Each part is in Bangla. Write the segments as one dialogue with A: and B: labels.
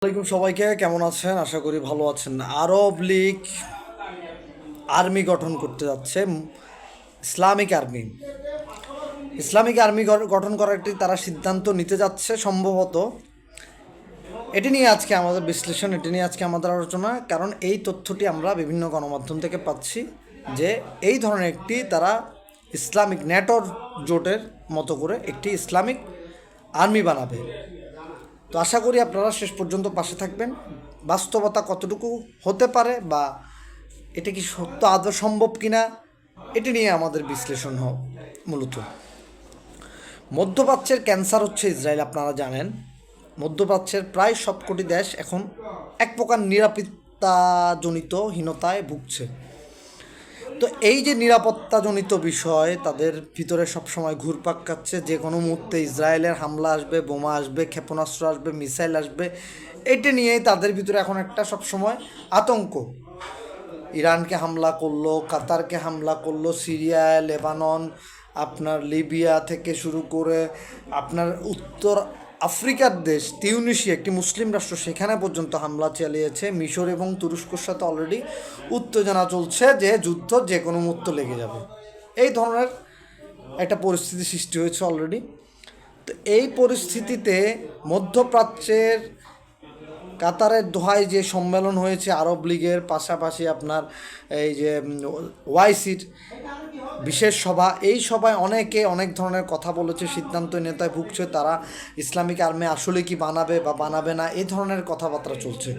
A: আসসালামাইকুম সবাইকে, কেমন আছেন? আশা করি ভালো আছেন। আরব লীগ আর্মি গঠন করতে যাচ্ছে, ইসলামিক আর্মি। ইসলামিক আর্মি গঠন করার একটি তারা সিদ্ধান্ত নিতে যাচ্ছে সম্ভবত। এটি নিয়ে আজকে আমাদের বিশ্লেষণ, এটি নিয়ে আজকে আমাদের আলোচনা, কারণ এই তথ্যটি আমরা বিভিন্ন গণমাধ্যম থেকে পাচ্ছি যে এই ধরনের একটি তারা ইসলামিক নেটর জোটের মতো করে একটি ইসলামিক আর্মি বানাবে। তো আশা করি আপনারা শেষ পর্যন্ত পাশে থাকবেন। বাস্তবতা কতটুকু হতে পারে বা এটা কি সত্য, আদৌ সম্ভব কিনা, এটি নিয়ে আমাদের বিশ্লেষণ হোক মূলত। মধ্যপ্রাচ্যের ক্যান্সার হচ্ছে ইসরায়েল, আপনারা জানেন। মধ্যপ্রাচ্যের প্রায় সবকটি দেশ এখন এক প্রকার নিরাপত্তাজনিত হীনতায় ভুগছে। তো এই যে নিরাপত্তাজনিত বিষয়, তাদের ভিতরে সবসময় ঘুরপাক খাচ্ছে, যে কোনো মুহূর্তে ইসরায়েলের হামলা আসবে, বোমা আসবে, ক্ষেপণাস্ত্র আসবে, মিসাইল আসবে, এটা নিয়েই তাদের ভিতরে এখন একটা সবসময় আতঙ্ক। ইরানকে হামলা করল, কাতারকে হামলা করল, সিরিয়া, লেবানন, আপনার লিবিয়া থেকে শুরু করে আপনার উত্তর আফ্রিকার দেশ তিউনিশিয়া একটি মুসলিম রাষ্ট্র, সেখানে পর্যন্ত হামলা চালিয়েছে মিশর এবং তুরস্কর সাথে অলরেডি উত্তেজনা চলছে যে যুদ্ধ যে কোনো মুহূর্ত লেগে যাবে। এই ধরনের একটা পরিস্থিতি সৃষ্টি হয়েছে অলরেডি তো এই পরিস্থিতিতে মধ্যপ্রাচ্যের কাতারের দোহায় যে সম্মেলন হয়েছে আরব লীগের পাশাপাশি আপনার এই যে ওয়াইসির বিশেষ সভা। এই সভায় অনেকে অনেক ধরনের কথা বলেছে, সিদ্ধান্ত নেতায় ভুগছে তারা, ইসলামিক আর্মি আসলে কি বানাবে বা বানাবে না এই ধরনের কথাবার্তা চলছে।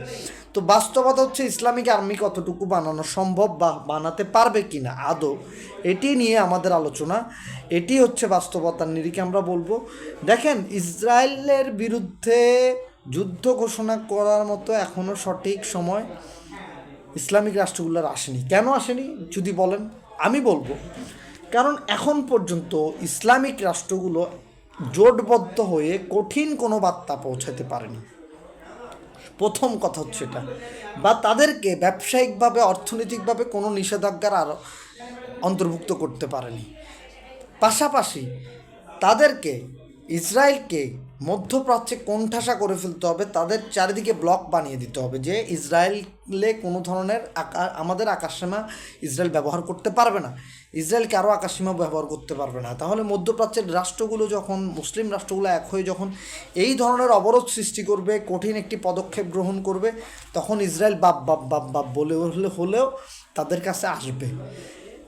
A: তো বাস্তবতা হচ্ছে ইসলামিক আর্মি কতটুকু বানানো সম্ভব বা বানাতে পারবে কি না আদৌ? এটি নিয়ে আমাদের আলোচনা। এটি হচ্ছে বাস্তবতার নিরিখে আমরা বলব। দেখেন, ইসরায়েলের বিরুদ্ধে যুদ্ধ ঘোষণা করার মতো এখনও সঠিক সময় ইসলামিক রাষ্ট্রগুলোর আসেনি। কেন আসেনি, যদি বলেন? আমি বলব, কারণ এখন পর্যন্ত ইসলামিক রাষ্ট্রগুলো জোটবদ্ধ হয়ে কঠিন কোনো বার্তা পৌঁছাতে পারেনি। প্রথম কথা হচ্ছে এটা। বা তাদেরকে ব্যবসায়িকভাবে, অর্থনৈতিকভাবে কোনো নিষেধাজ্ঞার আর অন্তর্ভুক্ত করতে পারেনি। পাশাপাশি তাদেরকে ইসরায়েলকে মধ্যপ্রাচ্যে কোণঠাসা করে ফেলতে হবে, তাদের চারিদিকে ব্লক বানিয়ে দিতে হবে যে ইসরায়েলে কোনো ধরনের আকা, আমাদের আকাশসীমা ইসরায়েল ব্যবহার করতে পারবে না। ইসরায়েলকে আরও আকাশসীমা ব্যবহার করতে পারবে না। তাহলে মধ্যপ্রাচ্যের রাষ্ট্রগুলো যখন, মুসলিম রাষ্ট্রগুলো এক হয়ে যখন এই ধরনের অবরোধ সৃষ্টি করবে, কঠিন একটি পদক্ষেপ গ্রহণ করবে, তখন ইসরায়েল বাপ বাপ বাপ বাপ বলে হলেও তাদের কাছে আসবে।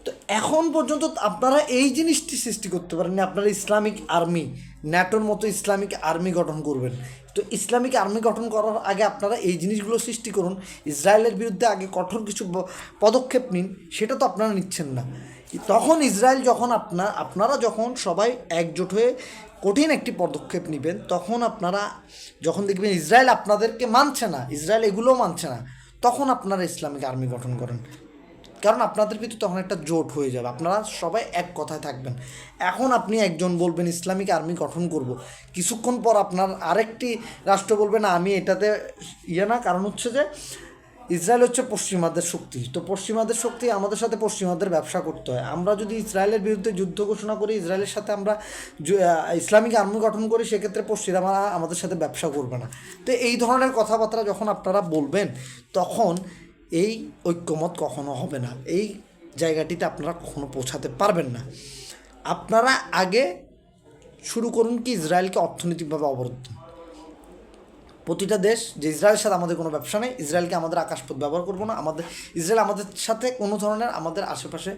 A: তো এখন পর্যন্ত আপনারা এই জিনিসটি সৃষ্টি করতে পারেন আপনারা ইসলামিক আর্মি, ন্যাটোর মতো ইসলামিক আর্মি গঠন করবেন। তো ইসলামিক আর্মি গঠন করার আগে আপনারা এই জিনিসগুলো সৃষ্টি করুন। ইসরায়েলের বিরুদ্ধে আগে কঠোর কিছু পদক্ষেপ নিন, সেটা তো আপনারা নিচ্ছেন না। তখন ইসরায়েল যখন আপনার আপনারা যখন সবাই একজোট হয়ে কঠিন একটি পদক্ষেপ নেবেন, তখন আপনারা যখন দেখবেন ইসরায়েল আপনাদেরকে মানছে না, ইসরায়েল এগুলোও মানছে না, তখন আপনারা ইসলামিক আর্মি গঠন করেন। কারণ আপনাদের ভিতরে তখন একটা জোট হয়ে যাবে। আপনারা সবাই এক কথায় থাকবেন। এখন আপনি একজন বলবেন, ইসলামিক আর্মি গঠন করব। কিছুক্ষণ পর আপনার আরেকটি রাষ্ট্র বলবে, না, আমি এটাতে ইয়ে না। কারণ হচ্ছে যে, ইসরায়েল হচ্ছে পশ্চিমাদের শক্তি। তো পশ্চিমাদের শক্তি, আমাদের সাথে পশ্চিমাদের ব্যবসা করতে হয়। আমরা যদি ইসরায়েলের বিরুদ্ধে যুদ্ধ ঘোষণা করি, ইসরায়েলের সাথে আমরা ইসলামিক আর্মি গঠন করি, সেক্ষেত্রে পশ্চিমারা আমাদের সাথে ব্যবসা করবে না। তো এই ধরনের কথাবার্তা যখন আপনারা বলবেন, তখন এই ঐক্যমত কখনো হবে না। এই জায়গাটিতে আপনারা কখনো পৌঁছাতে পারবেন না। আপনারা আগে শুরু করুন কি ইসরায়েলকে অর্থনৈতিকভাবে অবরুদ্ধ। প্রতিটা দেশ, যে ইসরায়েলের সাথে আমাদের কোনো ব্যবসা নেই, ইসরায়েলকে আমাদের আকাশপথ ব্যবহার করব না। আমাদের, ইসরায়েল আমাদের সাথে কোনো ধরনের আমাদের আশেপাশে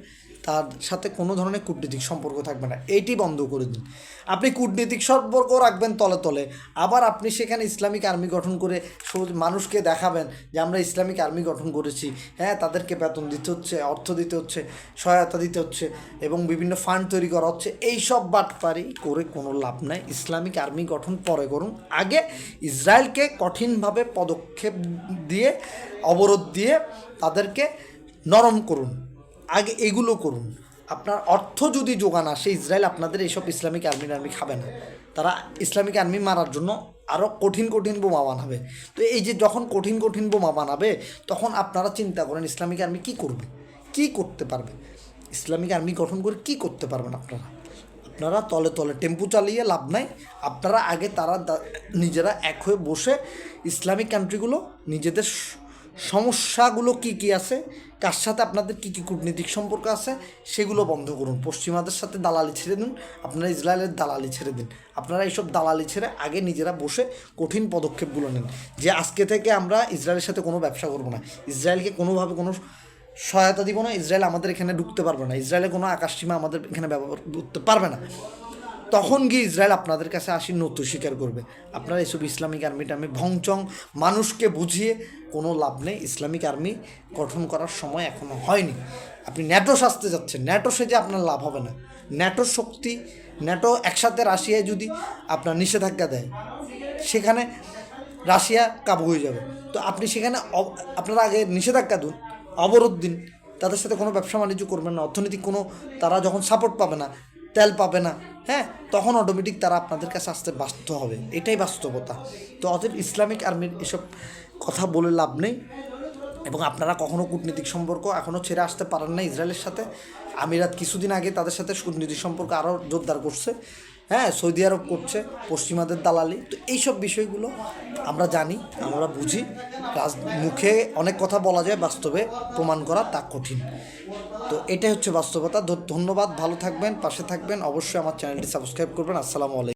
A: তার সাথে কোনো ধরনের কূটনীতিক সম্পর্ক থাকবে না। এইটি বন্ধ করে দিন। আপনি কূটনীতিক সম্পর্ক রাখবেন তলে তলে। আবার আপনি সেখানে ইসলামিক আর্মি গঠন করে মানুষকে দেখাবেন যে আমরা ইসলামিক আর্মি গঠন করেছি। হ্যাঁ তাদেরকে বেতন দিতে হচ্ছে, অর্থ দিতে হচ্ছে, সহায়তা দিতে হচ্ছে এবং বিভিন্ন ফান্ড তৈরি করা হচ্ছে। এই সব বাটপারি করে কোনো লাভ নাই। ইসলামিক আর্মি গঠন পরে করুন। আগে ইসরায়েলকে কঠিনভাবে পদক্ষেপ দিয়ে, অবরোধ দিয়ে তাদেরকে নরম করুন। আগে এগুলো করুন। আপনার অর্থ যদি যোগান আসে, ইসরায়েল আপনাদের এইসব ইসলামিক আর্মি আর্মি খাবে না। তারা ইসলামিক আর্মি মারার জন্য আরও কঠিন কঠিন বোমা বানাবে। তো এই যে যখন কঠিন কঠিন বোমা বানাবে, তখন আপনারা চিন্তা করেন, ইসলামিক আর্মি কি করবে? কি করতে পারবে? ইসলামিক আর্মি গঠন করে কি করতে পারবেন আপনারা? আপনারা তলে তলে টেম্পু চালিয়ে লাভ নাই। আপনারা আগে তারা নিজেরা এক হয়ে বসে ইসলামিক কান্ট্রিগুলো নিজেদের সমস্যাগুলো কি কি আছে? কার সাথে আপনাদের কি কি কূটনীতিক সম্পর্ক আছে? সেগুলো বন্ধ করুন। পশ্চিমাদের সাথে দালালি ছেড়ে দিন। আপনারা ইসরায়েলের দালালি ছেড়ে দিন। আপনারা এইসব দালালি ছেড়ে আগে নিজেরা বসে কঠিন পদক্ষেপগুলো নেন। যে আজকে থেকে আমরা ইসরায়েলের সাথে কোনো ব্যবসা করব না। ইসরায়েলকে কোনোভাবে কোনো সহায়তা দিব না। ইসরায়েল আমাদের এখানে ঢুকতে পারবে না। ইসরায়েলের কোনো আকাশসীমা আমাদের এখানে ব্যবহার করতে পারবে না। তখন গিয়ে ইসরায়েল আপনাদের কাছে আসি নতু স্বীকার করবে। আপনারা এইসব ইসলামিক আর্মি টার্মি ভংচং মানুষকে বুঝিয়ে কোনো লাভ নেই। ইসলামিক আর্মি গঠন করার সময় এখনও হয়নি। আপনি ন্যাটো সাজতে যাচ্ছেন। ন্যাটো সেজে আপনার লাভ হবে না। ন্যাটোর শক্তি, ন্যাটো একসাথে রাশিয়ায় যদি আপনার নিষেধাজ্ঞা দেয়, সেখানে রাশিয়া কাবু হয়ে যাবে। তো আপনি সেখানে আপনারা আগে নিষেধাজ্ঞা দিন, অবরোধ দিন। তাদের সাথে কোনো ব্যবসা বাণিজ্য করবেন না। অর্থনৈতিক কোনো তারা যখন সাপোর্ট পাবে না তেল পাবে না হ্যাঁ? তখন অটোমেটিক তারা আপনাদের কাছে আসতে বাধ্য হবে। এটাই বাস্তবতা। তো অতএব ইসলামিক আর্মির এসব কথা বলে লাভ নেই। এবং আপনারা কখনও কূটনীতিক সম্পর্ক এখনও ছেড়ে আসতে পারেন না ইসরায়েলের সাথে। আমিরাত কিছুদিন আগে তাদের সাথে কূটনীতিক সম্পর্ক আরও জোরদার করছে। হ্যাঁ সৌদি আরব করছে, পশ্চিমাদের দালালি। তো এইসব বিষয়গুলো আমরা জানি, আমরা বুঝি। রাজ, মুখে অনেক কথা বলা যায়, বাস্তবে প্রমাণ করা তা কঠিন। তো এটাই হচ্ছে বাস্তবতা। ধন্যবাদ, ভালো থাকবেন, পাশে থাকবেন। অবশ্যই আমার চ্যানেলটি সাবস্ক্রাইব করবেন। আসসালামু আলাইকুম।